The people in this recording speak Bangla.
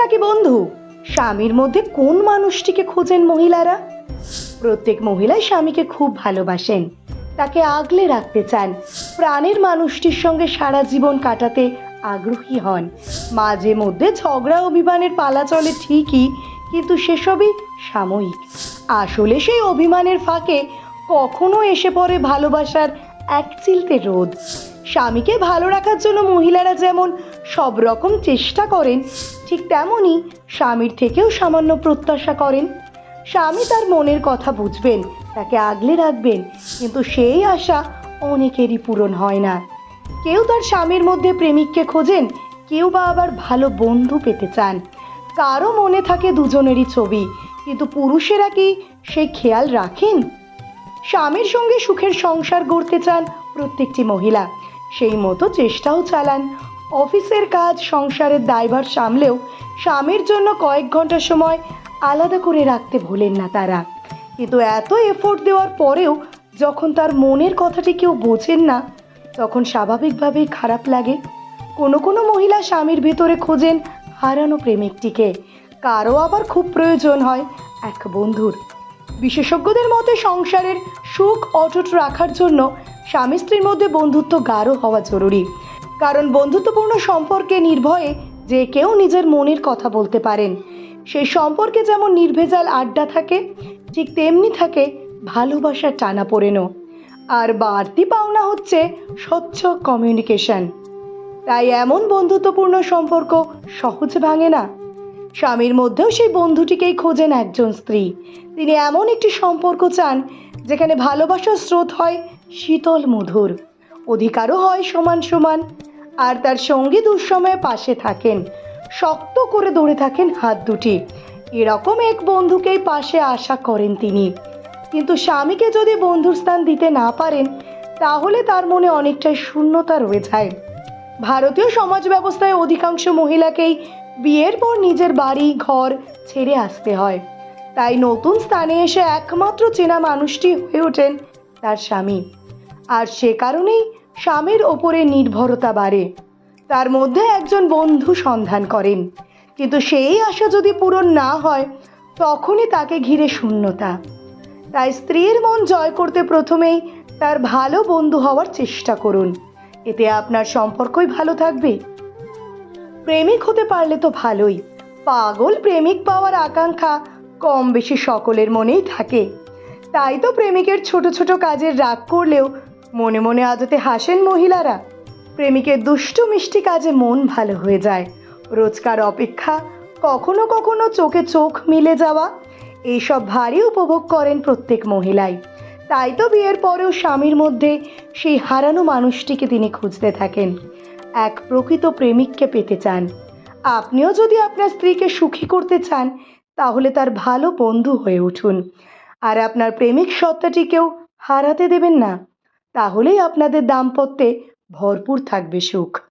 নাকি বন্ধু? স্বামীর মধ্যে কোন মানুষটিকে খোঁজেন মহিলারা? প্রত্যেক মহিলাই স্বামীকে খুব ভালোবাসেন। তাকে আগলে রাখতে চান। প্রাণের মানুষটির সঙ্গে সারা জীবন কাটাতে আগ্রহী হন। মাঝে মধ্যে ঝগড়া অভিমানের পালা চলে ঠিকই, কিন্তু সেসবই সাময়িক। আসলে সেই অভিমানের ফাঁকে কখনো এসে পড়ে ভালোবাসার এক চিলতে রোদ। স্বামীকে ভালো রাখার জন্য মহিলারা যেমন সব রকম চেষ্টা করেন ঠিক তেমনই স্বামীর থেকেও সামান্য প্রত্যাশা করেন। স্বামী তার মনের কথা বুঝবেন, তাকে আগলে রাখবেন, কিন্তু সেই আশা অনেকেরই পূরণ হয় না। কেউ তার স্বামীর মধ্যে প্রেমিককে খোঁজেন, কেউ বা আবার ভালো বন্ধু পেতে চান। কারও মনে থাকে দুজনেরই ছবি, কিন্তু পুরুষেরা কি সেই খেয়াল রাখেন? স্বামীর সঙ্গে সুখের সংসার গড়তে চান প্রত্যেকটি মহিলা, সেই মতো চেষ্টাও চালান। অফিসের কাজ, সংসারের দায়ভার সামলেও স্বামীর জন্য কয়েক ঘণ্টা সময় আলাদা করে রাখতে ভোলেন না তারা। কিন্তু এত এফোর্ট দেওয়ার পরেও যখন তার মনের কথাটি কেউ বোঝেন না, তখন স্বাভাবিকভাবেই খারাপ লাগে। কোনো কোনো মহিলা স্বামীর ভেতরে খোঁজেন হারানো প্রেমিকটিকে। কারও আবার খুব প্রয়োজন হয় এক বন্ধুর। বিশেষজ্ঞদের মতে সংসারের সুখ অটুট রাখার জন্য স্বামী স্ত্রীর মধ্যে বন্ধুত্ব গাঢ় হওয়া জরুরি। কারণ বন্ধুত্বপূর্ণ সম্পর্কে নির্ভয়ে যে কেউ নিজের মনের কথা বলতে পারেন। সেই সম্পর্কে যেমন নির্ভেজাল আড্ডা থাকে, ঠিক তেমনি থাকে ভালোবাসার টানা পড়েনো আর বাড়তি পাওনা হচ্ছে স্বচ্ছ কমিউনিকেশন। তাই এমন বন্ধুত্বপূর্ণ সম্পর্ক সহজ ভাঙে না। স্বামীর মধ্যেও সেই বন্ধুটিকেই খোঁজেন একজন স্ত্রী। তিনি এমন একটি সম্পর্ক চান, যেখানে ভালোবাসার স্রোত হয় শীতল মধুর। অধিকারও হয় সমান সমান। আর তার সঙ্গী দুঃসময়ে পাশে থাকেন। শক্ত করে ধরে থাকেন হাত দুটি। এরকম এক বন্ধুকেই পাশে আশা করেন তিনি। কিন্তু স্বামীকে যদি বন্ধুর স্থান দিতে না পারেন, তাহলে তার মনে অনেকটাই শূন্যতা রয়ে যায়। ভারতীয় সমাজ ব্যবস্থায় অধিকাংশ মহিলাকেই বিয়ের পর নিজের বাড়ি, ঘর ছেড়ে আসতে হয়। তাই নতুন স্থানে এসে একমাত্র চেনা মানুষটি হয়ে ওঠেন তার স্বামী। আর সে কারণেই স্বামীর ওপরে নির্ভরতা বাড়ে। তার মধ্যে একজন বন্ধু সন্ধান করেন। কিন্তু সেই আশা যদি পূরণ না হয়, তখনই তাকে ঘিরে শূন্যতা। তাই স্ত্রীর মন জয় করতে প্রথমেই তার ভালো বন্ধু হওয়ার চেষ্টা করুন। এতে আপনার সম্পর্কই ভালো থাকবে। প্রেমিক হতে পারলে তো ভালোই। পাগল প্রেমিক পাওয়ার আকাঙ্ক্ষা কম বেশি সকলের মনেই থাকে। তাই তো প্রেমিকের ছোট ছোট কাজের রাগ করলেও মনে মনে আদতে হাসেন মহিলারা। প্রেমিকের দুষ্টু মিষ্টি কাজে মন ভালো হয়ে যায়। রোজকার অপেক্ষা, কখনো কখনো চোখে চোখ মিলে যাওয়া, এইসব ভারী উপভোগ করেন প্রত্যেক মহিলাই। তাই তো বিয়ের পরেও স্বামীর মধ্যে সেই হারানো মানুষটিকে তিনি খুঁজতে থাকেন। এক প্রকৃত প্রেমিককে পেতে চান। আপনিও যদি আপনার স্ত্রীকে সুখী করতে চান, তাহলে তার ভালো বন্ধু হয়ে উঠুন। আর আপনার প্রেমিক সত্তাটিকেও হারাতে দেবেন না। তাহলেই আপনাদের দাম্পত্যে ভরপুর থাকবে সুখ।